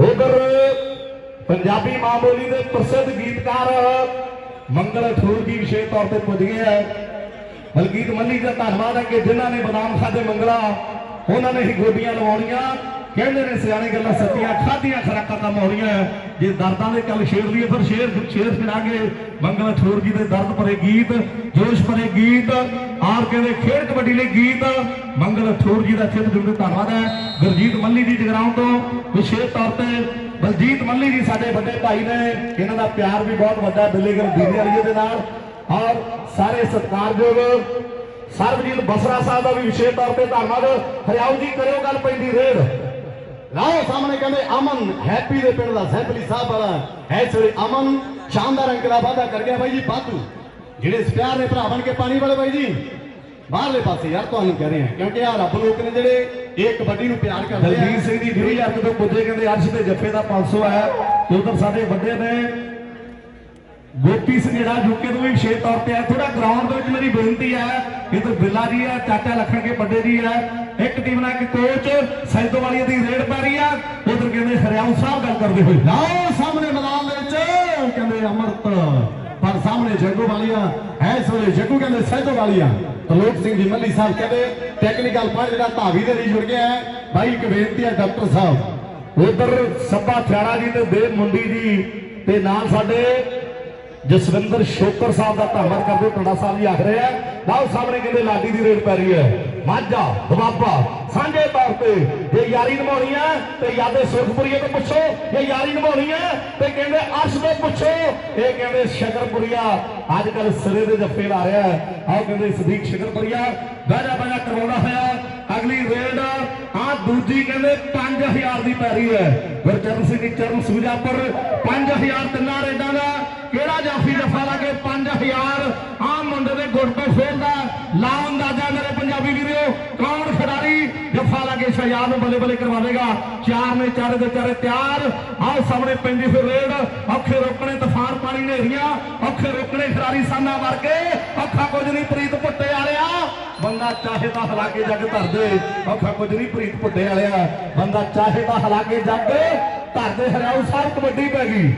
ਉਧਰ ਪੰਜਾਬੀ ਮਾਂ ਬੋਲੀ ਦੇ ਪ੍ਰਸਿੱਧ ਗੀਤਕਾਰ ਮੰਗਲ ਠੂਰ ਜੀ ਵਿਸ਼ੇਸ਼ ਤੌਰ ਤੇ ਪੁੱਜ ਗਏ ਹੈ। ਮਲਕੀਤ ਮੱਲੀ ਦਾ ਧੰਨਵਾਦ ਹੈ ਕਿ ਜਿਨ੍ਹਾਂ ਨੇ ਬਦਾਮ ਖਾਦੇ ਮੰਗਲਾ, ਉਹਨਾਂ ਨੇ ਹੀ ਗੋਡੀਆਂ ਲਵਾਉਣੀਆਂ। ਕਹਿੰਦੇ ਨੇ ਸਿਆਣੇ ਗੱਲਾਂ ਸੱਚੀਆਂ, ਖਾਧੀਆਂ ਖਰਾਕਾਂ ਕੰਮ ਹੋਣੀਆਂ ਜੇ ਦਰਦਾਂ ਦੇ ਕੱਲ ਸ਼ੇਰ ਲਈਏ ਫਿਰ ਸ਼ੇਰ ਸ਼ੇਰ ਫਿਰਾਂਗੇ ਮੰਗਲ ਠੂਰ ਜੀ ਦੇ ਦਰਦ ਭਰੇ ਗੀਤ, ਜੋਸ਼ ਭਰੇ ਗੀਤ ਆਰ ਕਹਿੰਦੇ ਖੇਡ ਕਬੱਡੀ ਲਈ ਗੀਤ, ਮੰਗਲ ਠੂਰ ਜੀ ਦਾ ਚਿੱਤ ਜੁੜੇ ਧੰਨਵਾਦ ਹੈ। ਗੁਰਜੀਤ ਮੱਲੀ ਜੀ ਜਗਰਾਉਂ ਤੋਂ ਵਿਸ਼ੇਸ਼ ਤੌਰ ਤੇ ਬਲਜੀਤ ਮੱਲੀ ਜੀ ਸਾਡੇ ਵੱਡੇ ਭਾਈ ਨੇ, ਇਹਨਾਂ ਦਾ ਪਿਆਰ ਵੀ ਬਹੁਤ ਵੱਡਾ ਬਿੱਲੀਗਰ ਦੀਦੀ ਵਾਲੀਏ ਦੇ ਨਾਲ। ਔਰ ਸਾਰੇ ਸਤਿਕਾਰਯੋਗ ਸਰਬਜੀਤ ਬਸਰਾ ਸਾਹਿਬ ਦਾ ਵੀ ਵਿਸ਼ੇਸ਼ ਤੌਰ ਤੇ ਧੰਨਵਾਦ। ਹਰਿਆਉ ਜੀ, ਕਰਿਓ ਗੱਲ ਪੈਂਦੀ ਰੇਡ। ਲਾਓ ਸਾਹਮਣੇ ਕਹਿੰਦੇ ਅਮਨ, ਹੈਪੀ ਦੇ ਪਿੰਡ ਦਾ ਸੈਂਪਲੀ ਸਾਹਿਬ ਵਾਲਾ। ਇਸ ਵੇਲੇ ਅਮਨ ਸ਼ਾਨਦਾਰ ਅੰਕ ਦਾ ਵਾਅਦਾ ਕਰ ਗਿਆ ਬਾਈ ਜੀ ਬਾਤੂ ਜਿਹੜੇ ਪਿਆਰ ਦੇ ਭਰਾ ਬਣ ਕੇ ਪਾਣੀ ਵਾਲੇ ਬਾਈ ਜੀ ਬਾਹਰਲੇ ਪਾਸੇ ਯਾਰ ਤੁਹਾਨੂੰ ਕਹਿ ਰਹੇ। ਹਾਂ ਕਿਉਂਕਿ ਆ ਰੱਬ ਲੋਕ ਨੇ ਜਿਹੜੇ ਇਹ ਕਬੱਡੀ ਨੂੰ ਪਿਆਰ ਕਰਦੇ ਆ। ਦਲਜੀਤ ਸਿੰਘ ਦੀ ਡਿਊਟੀ ਅੱਗ ਤੋਂ ਪੁੱਜੇ ਕਹਿੰਦੇ ਅਰਸ਼ ਦੇ ਜੱਫੇ ਦਾ 500 ਆਇਆ ਉਧਰ ਸਾਡੇ ਵੱਡੇ ਨੇ। ਗੋਪੀ ਸਿੰਘ ਜਿਹੜਾ ਯੂਕੇ ਤੋਂ ਵੀ ਵਿਸ਼ੇਸ਼ ਤੌਰ ਤੇ ਆਇਆ ਥੋੜਾ ਗਰਾਊਂਡ ਦੇ ਵਿੱਚ ਮੇਰੀ ਬੇਨਤੀ ਹੈ। ਇਧਰ ਬਿੱਲਾ ਜੀ ਹੈ ਚਾਚਾ ਲਖਣ ਕੇ ਵੱਡੇ ਜੀ ਹੈ। ਇੱਕ ਟੀਮ ਨਾਲ ਇੱਕ ਕੋਚ ਸੈਦੋਵਾਲੀਆ ਦੀ ਰੇਡ ਪੈ ਰਹੀ ਆ ਉਧਰ ਕਹਿੰਦੇ ਹਰਿਆਉ ਸਾਹਿਬ ਗੱਲ ਕਰਦੇ ਹੋਏ। ਲਾਓ ਸਾਹਮਣੇ ਮੈਦਾਨ ਦੇ ਵਿੱਚ ਕਹਿੰਦੇ ਅਮਰਤ। ਪਰ ਸਾਹਮਣੇ ਜੱਗੂ ਵਾਲੀਆ ਇਸ ਵੇਲੇ ਜੱਗੂ ਕਹਿੰਦੇ ਸਹਿਜੋ ਵਾਲੀਆ। ਤਲੋਕ ਸਿੰਘ ਜੀ ਮੱਲੀ ਸਾਹਿਬ ਕਹਿੰਦੇ ਟੈਕਨੀਕਲ ਪੁਆਇੰਟ ਜਿਹੜਾ ਧਾਵੀ ਦੇ ਲਈ ਜੁੜ ਗਿਆ ਹੈ ਭਾਈ ਇੱਕ ਬੇਨਤੀ ਹੈ ਡਾਕਟਰ ਸਾਹਿਬ। ਉਧਰ ਸੱਬਾ ਥਿਆੜਾ ਜੀ ਤੇ ਦੇਵ ਮੁੰਡੀ ਜੀ ਤੇ ਨਾਲ ਸਾਡੇ ਜਸਵਿੰਦਰ ਸ਼ੋਕਰ ਸਾਹਿਬ ਦਾ ਧੰਨਵਾਦ ਕਰਦੇ ਟੋੜਾ ਸਾਹਿਬ ਜੀ ਆਖ ਰਹੇ ਆ ਲਾਓ ਸਾਹਮਣੇ ਕਹਿੰਦੇ ਲਾਡੀ ਦੀ ਰੇਡ ਪੈ ਰਹੀ ਹੈ। ਮਾਝਾ ਦਵਾਬਾ ਸਾਂਝੇ ਤੌਰ ਤੇ ਜੇ ਯਾਰੀ ਨਿਭਾਉਣੀ ਹੈ ਤੇ ਯਾਦੇ ਸੁਖਪੁਰੀਏ ਤੋਂ ਪੁੱਛੋ। ਜੇ ਯਾਰੀ ਨਿਭਾਉਣੀ ਹੈ ਤੇ ਕਹਿੰਦੇ ਅਰਸ਼ ਤੋਂ ਪੁੱਛੋ। ਇਹ ਕਹਿੰਦੇ ਸ਼ਕਰਪੁਰੀਆ ਅੱਜ ਕੱਲ ਸਿਰੇ ਦੇ ਜੱਫੇ ਲਾ ਰਿਹਾ ਹੈ। ਕਹਿੰਦੇ ਸਦੀਕ ਸ਼ਕਰਪੁਰੀਆ। ਬਾਜਾ ਬਾਜਾ ਕਰਵਾਉਣਾ ਹੋਇਆ ਅਗਲੀ ਰੇਡ ਆ ਦੂਜੀ ਕਹਿੰਦੇ 5000 ਦੀ ਪੈਰੀ ਹੈ। ਗੁਰਚਰਨ ਸਿੰਘ ਦੀ ਚਰਨ ਸੂਜਾਪੁਰ 5000 ਤਿੰਨਾਂ ਰੇਡਾਂ ਦਾ। ਕਿਹੜਾ ਜਾਫੀ ਜਫਾ ਲਾ ਕੇ 5000 ਆ ਮੁੰਡੇ ਦੇ ਗੁੱਟ ਤੋਂ ਫੇਰਦਾ? ਲਾ ਅੰਦਾਜ਼ਾ ਮੇਰੇ ਪੰਜਾਬੀ ਵੀਰੋ ਕੌਣ ਖਿਡਾਰੀ ਜਫਾ ਲਾ ਕੇ ਸ਼ਹਿਜ਼ਾਦ ਨੂੰ ਬੱਲੇ ਬੱਲੇ ਕਰਵਾਵੇਗਾ ਚਾਰ ਨੇ ਚਾਰੇ ਦੇ ਚਾਰੇ ਤਿਆਰ। ਆਓ ਸਾਹਮਣੇ ਪੈਂਦੀ ਫਿਰ ਰੇਡ। ਔਖੇ ਰੋਕਣੇ ਤੂਫਾਨ ਪਾਣੀ ਨੇਰੀਆਂ ਔਖੇ ਰੋਕਣੇ ਖਿਡਾਰੀ ਸਾਨਾ ਵਰਗੇ। ਔਖਾ ਕੁਝ ਨਹੀਂ ਪ੍ਰੀਤ ਭੁੱਟੇ ਵਾਲਿਆ। ਬੰਦਾ ਚਾਹੇ ਤਾਂ ਹਲਾ ਕੇ ਜੱਗ ਧਰ ਦੇ। ਔਖਾ ਕੁਝ ਨਹੀਂ ਪ੍ਰੀਤ ਭੁੱਟੇ ਵਾਲਿਆ। ਬੰਦਾ ਚਾਹੇ ਤਾਂ ਹਲਾ ਕੇ ਜੱਗ ਧਰ ਦੇ। ਹਰਿਆਉ ਸਾਹਿਬ ਕਬੱਡੀ ਪੈ ਗਈ।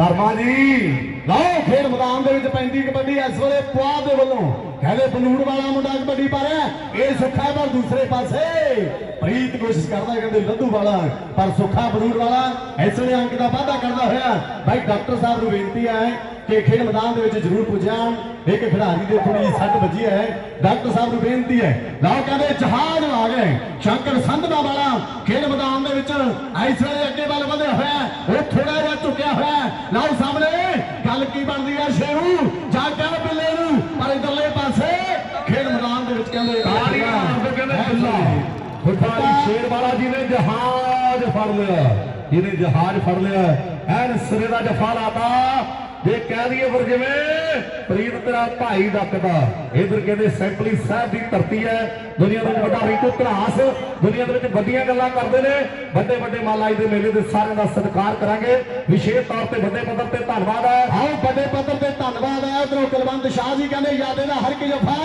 ਧਰਮਾ ਜੀ। ਲਾਓ, ਖੇਡ ਮੈਦਾਨ ਦੇ ਵਿੱਚ ਪੈਂਦੀ ਕਬੱਡੀ ਇਸ ਵੇਲੇ ਪੁਆਧ ਦੇ ਵੱਲੋਂ। ਕਹਿੰਦੇ ਬਨੂੜ ਵਾਲਾ ਮੁੰਡਾ ਕਬੱਡੀ ਪਾ ਰਿਹਾ ਇਹ ਸੁੱਖਾ ਪਰ ਦੂਸਰੇ ਪਾਸੇ। ਪ੍ਰੀਤ ਕੋਸ਼ਿਸ਼ ਕਰਦਾ, ਕਹਿੰਦੇ ਲੱਧੂ ਵਾਲਾ, ਪਰ ਸੁੱਖਾ ਬਨੂੜ ਵਾਲਾ ਇਸ ਵੇਲੇ ਅੰਕ ਦਾ ਵਾਧਾ ਕਰਦਾ ਹੋਇਆ। ਭਾਈ ਡਾਕਟਰ ਸਾਹਿਬ ਨੂੰ ਬੇਨਤੀ ਹੈ ਕਿ ਖੇਡ ਮੈਦਾਨ ਦੇ ਵਿੱਚ ਜ਼ਰੂਰ ਪੁੱਜਣ ਇੱਕ ਖਿਡਾਰੀ ਦੇ ਥੋੜੀ ਸੱਟ ਵੱਜੀ ਹੈ। ਡਾਕਟਰ ਸਾਹਿਬ ਨੂੰ ਬੇਨਤੀ ਹੈ। ਲਾਓ ਕਹਿੰਦੇ ਜਹਾਜ਼ ਆ ਗਏ। ਸ਼ੰਕਰ ਸੰਧਵਾ ਵਾਲਾ ਖੇਡ ਮੈਦਾਨ ਦੇ ਵਿੱਚ ਇਸ ਵੇਲੇ ਅੱਗੇ ਵੱਲ ਵਧਿਆ ਹੋਇਆ। ਉਹ ਥੋੜਾ ਜਿਹਾ ਝੁਕਿਆ ਹੋਇਆ। ਲਾਓ ਸਾਹਮਣੇ ਗੱਲ ਕੀ ਬਣਦੀ ਹੈ? ਸ਼ੇਰੂ ਜਾਂ ਕਹਿ ਬਿੱਲੇ ਨੂੰ। ਪਰ ਇਧਰਲੇ ਪਾਸੇ ਖੇਡ ਮੈਦਾਨ ਦੇ ਵਿੱਚ ਕਹਿੰਦੇ ਤਾਲੀ ਮਾਰਦੇ ਕਹਿੰਦੇ ਬਿੱਲਾ ਫੁੱਟਾਲੀ ਸ਼ੇਰ ਵਾਲਾ ਜੀ ਨੇ ਜਹਾਜ਼ ਫੜ ਲਿਆ। ਜਿਹਨੇ ਜਹਾਜ਼ ਫੜ ਲਿਆ ਐਨ ਸਿਰੇ ਦਾ ਜਫਾ ਲਾਤਾ। ਜੇ ਕਹਿ ਦਈਏ ਫਿਰ ਜਿਵੇਂ ਪ੍ਰੀਤ ਤੇਰਾ ਭਾਈ ਡੱਕਦਾ। ਇਧਰ ਕਹਿੰਦੇ ਸੈਂਪਲੀ ਸਾਹਿਬ ਦੀ ਧਰਤੀ ਹੈ। ਦੁਨੀਆ ਦੇ ਵਿੱਚ ਵੱਡਾ ਰੀਤੂ ਧਰਾਸ ਦੁਨੀਆ ਦੇ ਵਿੱਚ ਵੱਡੀਆਂ ਗੱਲਾਂ ਕਰਦੇ ਨੇ। ਵੱਡੇ ਵੱਡੇ ਮਾਲਾਈ ਦੇ ਮੇਲੇ ਦੇ ਸਾਰਿਆਂ ਦਾ ਸਤਿਕਾਰ ਕਰਾਂਗੇ। ਵਿਸ਼ੇਸ਼ ਤੌਰ ਤੇ ਵੱਡੇ ਪੱਧਰ ਤੇ ਧੰਨਵਾਦ ਹੈ। ਆਓ ਵੱਡੇ ਪੱਧਰ ਤੇ ਧੰਨਵਾਦ ਹੈ। ਉਧਰੋਂ ਕੁਲਵੰਤ ਸ਼ਾਹ ਜੀ ਕਹਿੰਦੇ, ਯਾਦੇ ਦਾ ਹਰ ਇੱਕ ਜਫਾ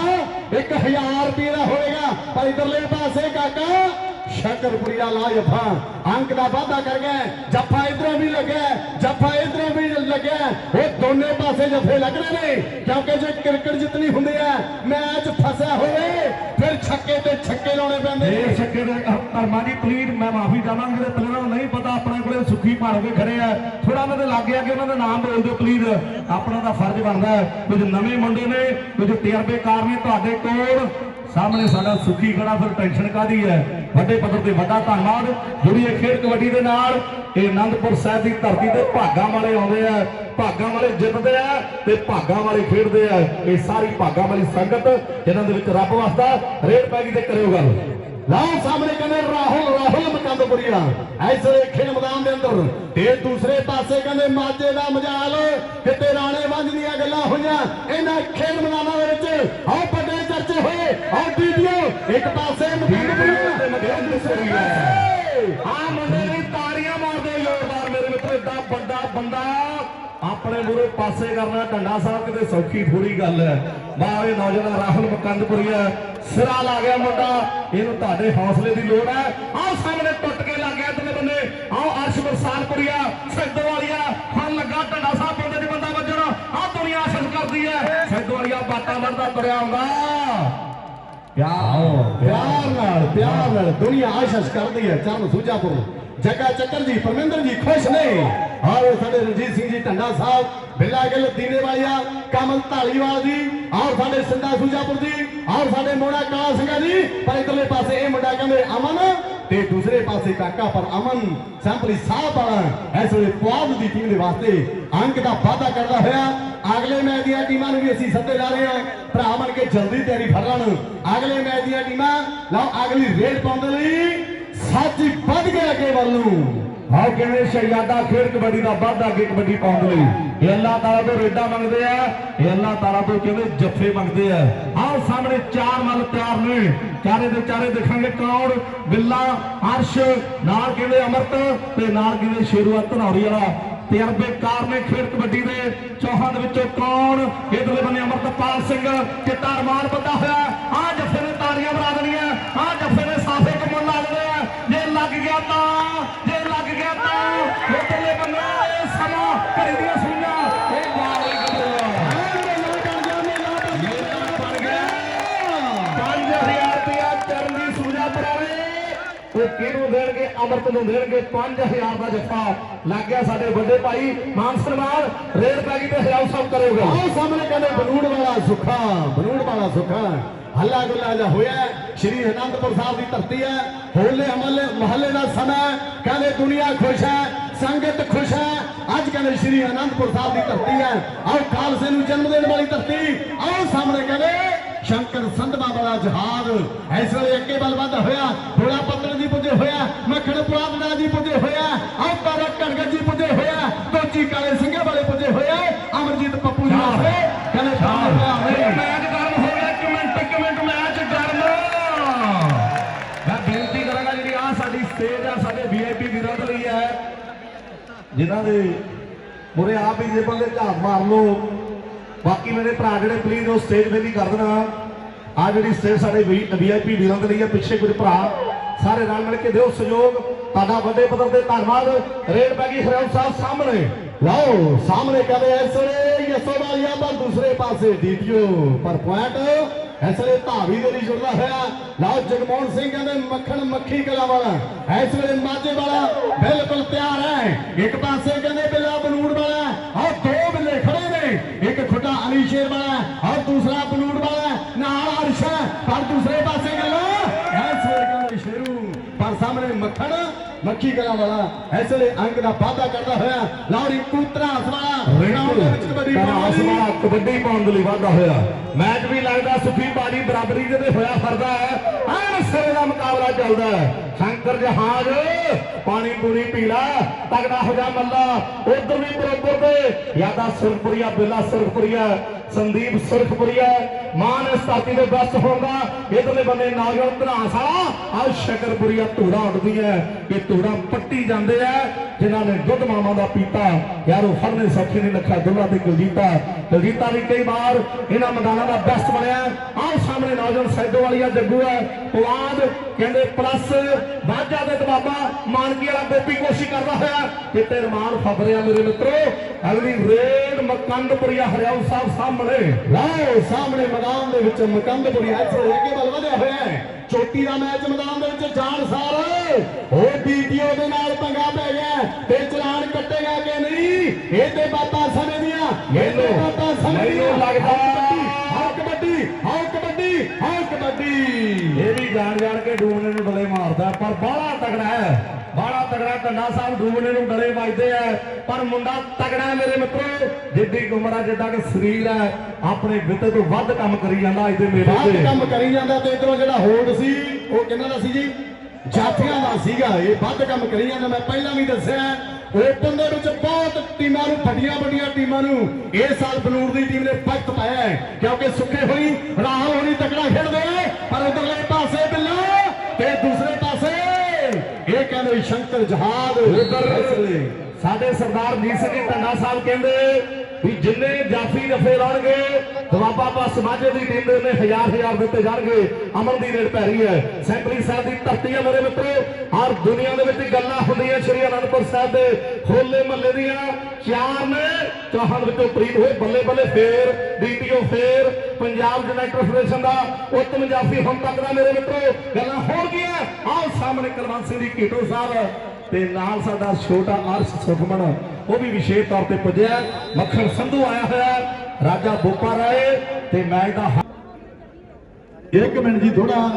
1000 ਰੁਪਏ ਦਾ ਹੋਏਗਾ। ਪਰ ਇਧਰਲੇ ਪਾਸੇ ਕਾਕਾ, ਸ਼ਕਰਪੁਰੀਆ ਲਾ ਜਫਾ। ਅੰਕ ਦਾ ਵਾਅਦਾ ਕਰ ਗਿਆ। ਜਫਾ ਇਧਰੋਂ ਵੀ ਲੱਗਿਆ। ਜਫਾ ਇਧਰੋਂ ਵੀ ਲੱਗਿਆ ਉਹ ਦੋਨੇ ਪਾਸੇ ਜਫੇ ਲੱਗਣੇ ਨੇ। ਕਿਉਂਕਿ ਜੇ ਕ੍ਰਿਕਟ ਜਿੱਤਣੀ ਹੁੰਦੀ ਹੈ ਮੈਚ ਫਸਿਆ ਹੋਵੇ, ਫਿਰ ਛੱਕੇ ਤੇ ਛੱਕੇ ਲਾਉਣੇ ਪੈਂਦੇ ਨੇ। ਇਹ ਛੱਕੇ ਦੇ ਧਰਮਾ ਜੀ ਪਲੀਜ਼ ਮੈਂ ਮਾਫੀ ਚਾਹਾਂਗਾ ਜਿਹੜੇ ਪਲੇਅਰਾਂ ਨੂੰ ਨਹੀਂ ਪਤਾ, ਆਪਣੇ ਕੋਲੇ ਸੁੱਖੀ ਭਾਣ ਕੇ ਖੜੇ ਆ। ਥੋੜਾ ਉਹਨਾਂ ਦੇ ਲੱਗ ਗਿਆ ਕਿ ਉਹਨਾਂ ਦਾ ਨਾਮ ਬੋਲ ਦਿਓ ਪਲੀਜ਼ ਆਪਣਾ ਦਾ ਫਰਜ਼ ਬਣਦਾ ਹੈ, ਕੁਝ ਨਵੇਂ ਮੁੰਡੇ ਨੇ, ਕੁਝ ਤਜਰਬੇਕਾਰ ਨੇ ਤੁਹਾਡੇ ਕੋਲ। ਸਾਹਮਣੇ ਸਾਡਾ ਸੁੱਖੀ ਖੜਾ, ਫਿਰ ਟੈਨਸ਼ਨ ਕਾਦੀ ਹੈ? ਵੱਡੇ ਪੱਧਰ ਤੇ ਵੱਡਾ ਧੰਨਵਾਦ। ਜੁੜੀ ਇਹ ਖੇਡ ਕਬੱਡੀ ਦੇ ਨਾਲ। ਇਹ ਆਨੰਦਪੁਰ ਸਾਹਿਬ ਦੀ ਧਰਤੀ ਤੇ ਭਾਗਾਂ ਵਾਲੇ ਆਉਂਦੇ ਆ, ਭਾਗਾਂ ਵਾਲੇ ਜਿੱਤਦੇ ਆ ਤੇ ਭਾਗਾਂ ਵਾਲੇ ਖੇਡਦੇ ਆ। ਇਹ ਸਾਰੀ ਭਾਗਾਂ ਵਾਲੀ ਸੰਗਤ ਜਿਨ੍ਹਾਂ ਦੇ ਵਿੱਚ ਰੱਬ ਵਸਦਾ ਰੇਡ ਪੈਗੀ ਤੇ ਕਰਿਓ ਗੱਲ। ਲਓ ਸਾਹਮਣੇ ਕਹਿੰਦੇ, ਰਾਹੁਲ ਰਾਹੁਲ ਮਕੰਦਪੁਰੀਆ। ਐਸੇ ਖੇਡ ਮੈਦਾਨ ਦੇ ਅੰਦਰ ਤੇ ਦੂਸਰੇ ਪਾਸੇ ਕਹਿੰਦੇ, ਮਾਝੇ ਦਾ ਮਜਾਲ, ਕਿਤੇ ਰਾਣੇ ਵੰਜ ਦੀਆਂ ਗੱਲਾਂ ਹੋਈਆਂ। ਇਹਨਾਂ ਖੇਡ ਮੈਦਾਨਾਂ ਦੇ ਵਿੱਚ ਆਓ ਮੂਰੇ ਪਾਸੇ ਕਰਨਾ ਢੰਡਾ ਸਾਹਿਬ ਕਿਤੇ ਸੌਖੀ ਥੋੜੀ ਗੱਲ ਹੈ। ਬਾਹਰੇ ਨੌਜਵਾਨ ਰਾਹੁਲ ਮੁਕੰਦਪੁਰੀਆ ਸਿਰਾ ਲਾ ਗਿਆ ਮੁੰਡਾ। ਇਹਨੂੰ ਤੁਹਾਡੇ ਹੌਸਲੇ ਦੀ ਲੋੜ ਹੈ। ਆਹ ਸਾਹਮਣੇ ਟੁੱਟ ਕੇ ਲੱਗ ਗਿਆ ਇਧਰਲੇ ਬੰਦੇ। ਆਹ ਅਰਸ਼ ਬਰਸਾਨਪੁਰੀਆ ਸਿੱਧੂ ਵਾਲੀਆ ਹੁਣ ਲੱਗਾ ਢੰਡਾ ਸਾਹਿਬ ਬੰਦੇ ਦੀ ਬੰਦਾ ਵੱਜਣ। ਆਹ ਦੁਨੀਆ ਆਸ਼ਿਸ਼ ਕਰਦੀ ਹੈ। ਸਿੱਧੂ ਵਾਲੀਆ ਬਾਟਾ ਵੜਦਾ ਤੁਰਿਆ ਆਉਂਦਾ। ਪਿਆਰ ਪਿਆਰ ਨਾਲ ਪਿਆਰ ਨਾਲ, ਦੁਨੀਆ ਆਸ਼ਿਸ਼ ਕਰਦੀ ਹੈ। ਚਰਨ ਸੁਜਾਪੁਰ ਜੱਗਾ ਚੱਕਰ ਜੀ, ਪਰਮਿੰਦਰ ਜੀ, ਖੁਸ਼ ਨਹੀਂ ਔਰ ਸਾਡੇ ਰਣਜੀਤ ਸਿੰਘ ਜੀ, ਢੰਡਾ ਸਾਹਿਬ, ਬਿੱਲਾ ਗਿੱਲ, ਦੀਨੇ ਵਾਲੀਆ, ਕਮਲ ਢਾਲੀਵਾਲ ਜੀ। ਔਰ ਸਾਡੇ ਸਿੰਦਾ ਸੁਜਾਪੁਰ ਜੀ। ਔਰ ਸਾਡੇ ਮੋੜਾ ਕਾਲਾ ਸਿੰਘਾ ਜੀ। ਪਰ ਇਧਰਲੇ ਪਾਸੇ ਇਹ ਮੁੰਡਾ ਕਹਿੰਦੇ, ਅਮਨ ਤੇ ਦੂਸਰੇ ਪਾਸੇ ਕਾਕਾ ਪਰ ਅਮਨ ਸੈਂਪਲੀ ਸਾਹਿਬ ਵਾਲਾ ਇਸ ਵੇਲੇ ਪੁਆਧ ਦੀ ਟੀਮ ਦੇ ਵਾਸਤੇ ਅੰਕ ਦਾ ਵਾਅਦਾ ਕਰਦਾ ਹੋਇਆ। ਅਗਲੇ ਮੈਚ ਦੀਆਂ ਟੀਮਾਂ ਨੂੰ ਵੀ ਅਸੀਂ ਸੱਦੇ ਲਾ ਰਹੇ ਹਾਂ। ਭਰਾ ਬਣ ਕੇ ਜਲਦੀ ਤਿਆਰੀ ਫੜ ਲੈਣ। ਅਗਲੇ ਮੈਚ ਦੀਆਂ ਟੀਮਾਂ, ਲਓ ਅਗਲੀ ਰੇਡ ਪਾਉਣ ਦੇ ਲਈ ਸੱਚ ਵੱਧ ਗਿਆ ਅੱਗੇ ਵੱਲ ਨੂੰ। ਆਓ ਕਿਵੇਂ ਸ਼ਹਿਜ਼ਾਦਾ ਖੇਡ ਕਬੱਡੀ ਦਾ ਵਾਧਾ ਅੱਗੇ ਕਬੱਡੀ ਪਾਉਣ ਲਈ? ਇਹ ਅੱਲਾਹ ਤਾਲਾ ਤੋਂ ਰੇਡਾ ਮੰਗਦੇ ਆ, ਇਹ ਅੱਲਾਹ ਤਾਲਾ ਤੋਂ ਕਹਿੰਦੇ ਜੱਫੇ ਮੰਗਦੇ ਆ। ਆਓ ਸਾਹਮਣੇ ਚਾਰ ਮੱਲ ਤਿਆਰ ਨੇ। ਚਾਰੇ ਦੇ ਚਾਰੇ ਦੇਖਾਂਗੇ ਕੌਣ? ਬਿੱਲਾ, ਅਰਸ਼, ਨਾਲ ਕਹਿੰਦੇ ਅਮਰਤ ਤੇ ਨਾਲ ਕਹਿੰਦੇ ਸ਼ੇਰੂਆ ਧਨੌੜੀ ਵਾਲਾ। ਤਜਰਬੇਕਾਰ ਨੇ ਖੇਡ ਕਬੱਡੀ ਦੇ ਚੌਹਾਂ ਦੇ ਵਿੱਚੋਂ ਕੌਣ? ਇਧਰਲੇ ਬੰਨੇ ਅਮਰਤਪਾਲ ਸਿੰਘ, ਚਿੱਟਾ ਅਰਮਾਨ ਬੱਧਾ ਹੋਇਆ। ਆਹ ਜੱਫੇ ਨੇ ਤਾੜੀਆਂ ਬਣਾ ਦੇਣੀਆਂ। ਆਹ ਜੱਫੇ ਅਮਰਤ ਨੂੰ ਦੇਣਗੇ 5000 ਦਾ ਜੱਫਾ। ਲੱਗ ਗਿਆ ਸਾਡੇ ਵੱਡੇ ਭਾਈ ਮਾਨ ਸਨਮਾਨ ਰੇਡ ਪੈ ਤੇ ਹਜ਼ਾਰ ਸਾਹਿਬ ਕਰੇਗਾ। ਆਓ ਸਾਹਮਣੇ ਕਹਿੰਦੇ ਬਨੂੜ ਵਾਲਾ ਸੁੱਖਾ, ਬਨੂੜ ਵਾਲਾ ਸੁੱਖਾ। ਹੱਲਾ ਗੁੱਲਾ ਜਿਹਾ ਹੋਇਆ ਸ਼੍ਰੀ ਅਨੰਦਪੁਰ ਸਾਹਿਬ ਦੀ ਧਰਤੀ ਹੈ। ਹੋਲੇ ਹਮਲੇ, ਮਹੱਲੇ ਦਾ ਸਮਾਂ ਕਹਿੰਦੇ ਦੁਨੀਆ ਖੁਸ਼ ਹੈ, ਸੰਗਤ ਖੁਸ਼ ਹੈ। ਅੱਜ ਕਹਿੰਦੇ ਸ਼੍ਰੀ ਅਨੰਦਪੁਰ ਸਾਹਿਬ ਦੀ ਧਰਤੀ ਹੈ। ਆਓ ਖਾਲਸੇ ਨੂੰ ਜਨਮ ਦੇਣ ਵਾਲੀ ਧਰਤੀ। ਆਓ ਸਾਹਮਣੇ ਕਹਿੰਦੇ ਸ਼ੰਕਰ ਸੰਧਵਾ ਵਾਲਾ ਜਹਾਜ਼। ਇਸ ਵੇਲੇ ਅੱਗੇ ਵੱਲ ਵੱਧ ਹੋਇਆ ਥੋੜਾ ਪੱਤਰ ਜੀ ਪੁੱਜੇ ਹੋਇਆ ਮੱਖਣ ਪੁਆਧੜਾ ਜੀ ਪੁੱਜੇ ਹੋਇਆ ਤਾਰਾ ਕਣਗਰ ਜੀ ਪੁੱਜੇ ਹੋਇਆ ਤੋਚੀ ਕਾਲੇ ਸਿੰਘਾਂ ਵਾਲੇ ਪੁੱਜੇ ਹੋਇਆ ਅਮਰਜੀਤ ਪੱਪੂ ਜੀ ਵਾਸਤੇ ਕਹਿੰਦੇ ਮੈਚ ਗਰਮ ਹੋ ਗਿਆ ਇੱਕ ਮਿੰਟ ਮੈਚ ਗਰਮ। ਮੈਂ ਬੇਨਤੀ ਕਰਾਂਗਾ ਜਿਹੜੀ ਆ ਸਾਡੀ ਸਟੇਜ ਆ ਸਾਡੇ ਵੀਆਈਪੀ ਵੀਰਾਂ ਦੇ ਲਈ ਹੈ। ਜਿਨ੍ਹਾਂ ਦੇ ਮੁਰੇ ਆਪ ਹੀ ਜੇ ਬੰਦੇ ਝਾੜ ਮਾਰ ਲਓ ਬਾਕੀ ਮੇਰੇ ਭਰਾ ਜਿਹੜੇ ਪਲੀਜ਼ ਉਹ ਸਟੇਜ ਤੇ ਵੀ ਕਰ ਦੇਣਾ। ਆ ਜਿਹੜੀ ਸਟੇਜ ਸਾਡੇ ਵੀਆਈਪੀ ਵੀਰਾਂ ਦੇ ਲਈ ਹੈ ਪਿੱਛੇ ਕੁਝ ਭਰਾ। ਸਾਰੇ ਰਲ ਮਿਲ ਕੇ ਦਿਓ ਸਹਿਯੋਗ। ਤੁਹਾਡਾ ਵੱਡੇ ਪੱਧਰ ਤੇ ਧੰਨਵਾਦ। ਰੇਡ ਪੈ ਗਈ ਸਾਹਿਬ ਸਾਹਮਣੇ। ਲਓ, ਸਾਹਮਣੇ ਕਹਿੰਦੇ ਇਸ ਵੇਲੇ ਪਰ ਦੂਸਰੇ ਪਾਸੇ ਡੀਟੀਓ ਪਰ ਪੁਆਇੰਟ, ਇਸ ਵੇਲੇ ਧਾਵੀ ਦੇ ਲਈ ਜੁੜਦਾ ਹੋਇਆ। ਲਓ, ਜਗਮੋਹਨ ਸਿੰਘ ਕਹਿੰਦੇ, ਮੱਖਣ ਮੱਖੀ ਕਲਾ ਵਾਲਾ। ਇਸ ਵੇਲੇ ਮਾਝੇ ਵਾਲਾ ਬਿਲਕੁਲ ਤਿਆਰ ਹੈ। ਇੱਕ ਪਾਸੇ ਕਹਿੰਦੇ, ਬਿੱਲਾ ਬਨੂੜ ਵਾਲਾ ਆਹ ਦੋ ਬਿੱਲੇ ਖੜੇ ਨੇ ਇੱਕ ਖੁੱਡਾ ਅਲੀ ਸ਼ੇਰ ਵਾਲਾ ਔਰ ਦੂਸਰਾ ਬਨੂੜ ਵਾਲਾ ਨਾਲ ਅਰਸ਼ਾ ਪਰ ਦੂਸਰੇ ਪਾਸੇ ਗੱਲ ਇਸ ਵੇਲੇ ਕਹਿੰਦੇ ਸ਼ੇਰੂ ਪਰ ਸਾਹਮਣੇ ਮੱਖਣ ਮੱਖੀ ਕਲਾ ਵਾਲਾ। ਇਸ ਵੇਲੇ ਅੰਕ ਦਾ ਵਾਅਦਾ ਕਰਦਾ ਹੋਇਆ ਲੌਰੀ ਕੂਤਰਾ ਵਾਲਾ ਗਰਾਊਂਡ ਦੇ ਵਿੱਚ ਕਬੱਡੀ ਪਾਉਣ ਕਬੱਡੀ ਦੇ ਲਈ ਵਾਧਾ ਹੋਇਆ। ਮੈਚ ਵੀ ਲੱਗਦਾ ਸੁਖੀ ਬਾਣੀ ਬਰਾਬਰੀ ਦੇ ਤੇ ਹੋਇਆ ਫਰਦਾ ਹੈ। ਐਨ ਸਿਰੇ ਦਾ ਮੁਕਾਬਲਾ ਚੱਲਦਾ ਹੈ। ਸ਼ੰਕਰ ਜਹਾਜ਼, ਪਾਣੀ ਪੂਰੀ ਪੀਲਾ, ਤਗੜਾ ਹੋ ਜਾ ਮੱਲਾ। ਉਧਰ ਵੀ ਬਰੋਬਰ ਦੇ, ਯਾਦਾ ਸੁਰਪੁਰੀਆ ਬਿੱਲਾ ਸੁਰਪੁਰੀਆ ਸੰਦੀਪ ਸੁਰਖਪੁਰੀਆ। ਮਾਨ ਇਸ ਧਰਤੀ ਦੇ ਬੈਸਟ ਹੋਗਾ ਇਧਰਲੇ ਬੰਦੇ ਨੌਜਵਾਨ ਧਨਾਸਾ ਆ ਸ਼ਕਰਪੁਰੀਆ ਧੂੜਾ ਉੱਡਦੀ ਹੈ ਇਹ ਧੂੜਾ ਪੱਟੀ ਜਾਂਦੇ ਆ। ਨੇ ਦੁੱਧ ਮਾਮਾ ਦਾ ਪੀਤਾ, ਯਾਰ ਫੜਨੇ ਸੌਖੇ ਨਹੀਂ ਲੱਖਾ ਦੁੱਲਾ ਤੇ ਕੁਲਜੀਤਾ। ਕੁਲਜੀਤਾ ਵੀ ਕਈ ਵਾਰ ਇਹਨਾਂ ਮੈਦਾਨਾਂ ਦਾ ਬੈਸਟ ਬਣਿਆ। ਆਹ ਸਾਹਮਣੇ ਨੌਜਵਾਨ ਸੈਦੋ ਵਾਲੀਆ ਜੱਗੂ ਹੈ। ਪਵਾਦ ਕਹਿੰਦੇ ਪਲੱਸ ਬਾਜਾ ਦੇ ਦਬਾਬਾ ਮਾਨਕੀ ਵਾਲਾ ਗੋਪੀ ਕੋਸ਼ਿਸ਼ ਕਰਦਾ ਹੋਇਆ। ਕਿਤੇ ਰਮਾਨ ਫਬਰਿਆ ਮੇਰੇ ਮਿੱਤਰੋ। ਅਗਲੀ ਰੇਡ ਮਕੰਦਪੁਰੀਆ ਹਰਿਆਉ ਸਾਹਿਬ ਸਾਹਮਣੇ। ਲਓ, ਸਾਹਮਣੇ ਮੈਦਾਨ ਦੇ ਵਿੱਚ ਮੁਕੰਦਪੁਰੀ ਇਸ ਅੱਗੇ ਵੱਲ ਵਧਿਆ ਹੋਇਆ ਹੈ। ਚੋਟੀ ਦਾ ਮੈਚ ਮੈਦਾਨ ਦੇ ਵਿੱਚ ਜਾਣ ਸਾਰ। ਉਹ ਡੀਟੀਓ ਦੇ ਨਾਲ ਪੰਗਾ ਪੈ ਗਿਆ ਤੇ ਚਲਾਨ ਕੱਟੇਗਾ ਕਿ ਨਹੀਂ? ਇਹ ਤੇ ਬਾਤਾਂ ਸਮੇਂ ਦੀਆਂ ਇਹ ਤੇ ਬਾਤਾਂ ਸਮੇਂ ਦੀਆਂ। ਲੱਗਦਾ- ਹਾਓ ਕਬੱਡੀ ਹਾਓ ਕਬੱਡੀ ਹਾਓ ਕਬੱਡੀ ਇਹ ਵੀ ਜਾਣ ਜਾਣ ਕੇ ਡੂਨੇ ਨੂੰ ਡਲੇ ਮਾਰਦਾ ਪਰ ਬਾਹਲਾ ਤਗੜਾ ਹੈ। ਤਗੜਾ ਕੰਨਾ ਸਾਹਿਬ ਡੂਬਣੇ ਨੂੰ ਗਲੇ ਵੱਜਦੇ ਆ। ਪਰ ਮੁੰਡਾ ਤਗੜਾ ਹੈ ਮੇਰੇ ਮਿੱਤਰੋ। ਜਿੱਡੀ ਉਮਰ ਜਿੱਡਾ ਕਿ ਸਰੀਰ ਹੈ ਆਪਣੇ ਬਿੱਤੇ ਤੋਂ ਵੱਧ ਕੰਮ ਕਰੀ ਜਾਂਦਾ ਅੱਜ ਦੇ ਬਾਅਦ ਤੇ। ਕੰਮ ਕਰੀ ਜਾਂਦਾ ਤੇ ਇਧਰੋਂ ਜਿਹੜਾ ਹੋਲਡ ਸੀ ਉਹ ਕਿੰਨਾ ਦਾ ਸੀ ਜੀ? ਜਾਫੀਆਂ ਦਾ ਸੀਗਾ ਇਹ ਵੱਧ ਕੰਮ ਕਰੀ ਜਾਂਦਾ। ਮੈਂ ਪਹਿਲਾਂ ਵੀ ਦੱਸਿਆ ਓਪਨ ਦੇ ਵਿੱਚ ਬਹੁਤ ਟੀਮਾਂ ਨੂੰ ਵੱਡੀਆਂ ਵੱਡੀਆਂ ਟੀਮਾਂ ਨੂੰ ਇਸ ਸਾਲ ਬਲੂਰ ਦੀ ਟੀਮ ਨੇ ਵਕਤ ਪਾਇਆ ਕਿਉਂਕਿ ਸੁੱਖੇ ਹੋਈ ਰਾਹੁਲ ਹੋਣੀ ਤਕੜਾ ਖੇਡਦੇ ਪਰ ਉਧਰਲੇ ਪਾਸੇ ਬਿੱਲਾ ਤੇ ਦੂਸਰੇ ਕਹਿੰਦੇ ਸ਼ੰਕਰ ਜਹਾਦ। ਸਾਡੇ ਸਰਦਾਰ ਜੀਤ ਸਿੰਘ ਜੀ ਢੰਡਾ ਸਾਹਿਬ ਕਹਿੰਦੇ ਵੀ ਜਿੰਨੇ ਜਾਫੀ ਜਫੇ ਲਾਉਣਗੇ ਦਵਾਬਾ ਬਸ ਮਾਝੇ ਦੀ ਟੀਮ ਦੇ ਨੇ ਹਜ਼ਾਰ ਹਜ਼ਾਰ ਦਿੱਤੇ ਜਾਣਗੇ। ਅਮਨ ਦੀ ਰੇਡ ਪੈ ਰਹੀ ਹੈ। ਸੈਂਟਰੀ ਸਾਹਿਬ ਦੀ ਧਰਤੀ ਹੈ ਮੇਰੇ ਮਿੱਤਰੋ। ਔਰ ਦੁਨੀਆ ਦੇ ਵਿੱਚ ਗੱਲਾਂ ਹੁੰਦੀਆਂ ਸ਼੍ਰੀ ਅਨੰਦਪੁਰ ਸਾਹਿਬ ਦੇ ਹੋਲੇ ਮਹੱਲੇ ਦੀਆਂ। ਚਾਰ ਨੇ ਚਾਹਣ ਵਿੱਚੋਂ ਪ੍ਰੀਤ ਹੋਏ, ਬੱਲੇ ਬੱਲੇ ਫੇਰ, ਡੀਟੀਓ ਫੇਰ, ਪੰਜਾਬ ਯੂਨਾਈਟਿਡ ਫੈਡਰੇਸ਼ਨ ਦਾ ਉੱਤਮ ਜਾਫੀ ਹੁਣ ਤੱਕ ਦਾ ਮੇਰੇ ਮਿੱਤਰੋ। ਗੱਲਾਂ ਹੋਣਗੀਆਂ। ਆਓ ਸਾਹਮਣੇ ਕੁਲਵੰਤ ਸਿੰਘ ਦੀ ਕੀਟੋ ਸਾਹਿਬ। ਤੇ ਨਾਲ ਸਾਡਾ ਛੋਟਾ ਅਰਸ਼ ਸੁਖਮਨ, ਉਹ ਵੀ ਵਿਸ਼ੇਸ਼ ਤੌਰ ਤੇ ਪੁੱਜਿਆ ਮੱਖਣ ਸੰਧੂ ਆਇਆ ਹੋਇਆ ਰਾਜਾ ਬੋਪਾ ਰਾਏ ਤੇ ਮੈਚ ਦਾ ਇੱਕ ਮਿੰਟ ਜੀ ਥੋੜਾ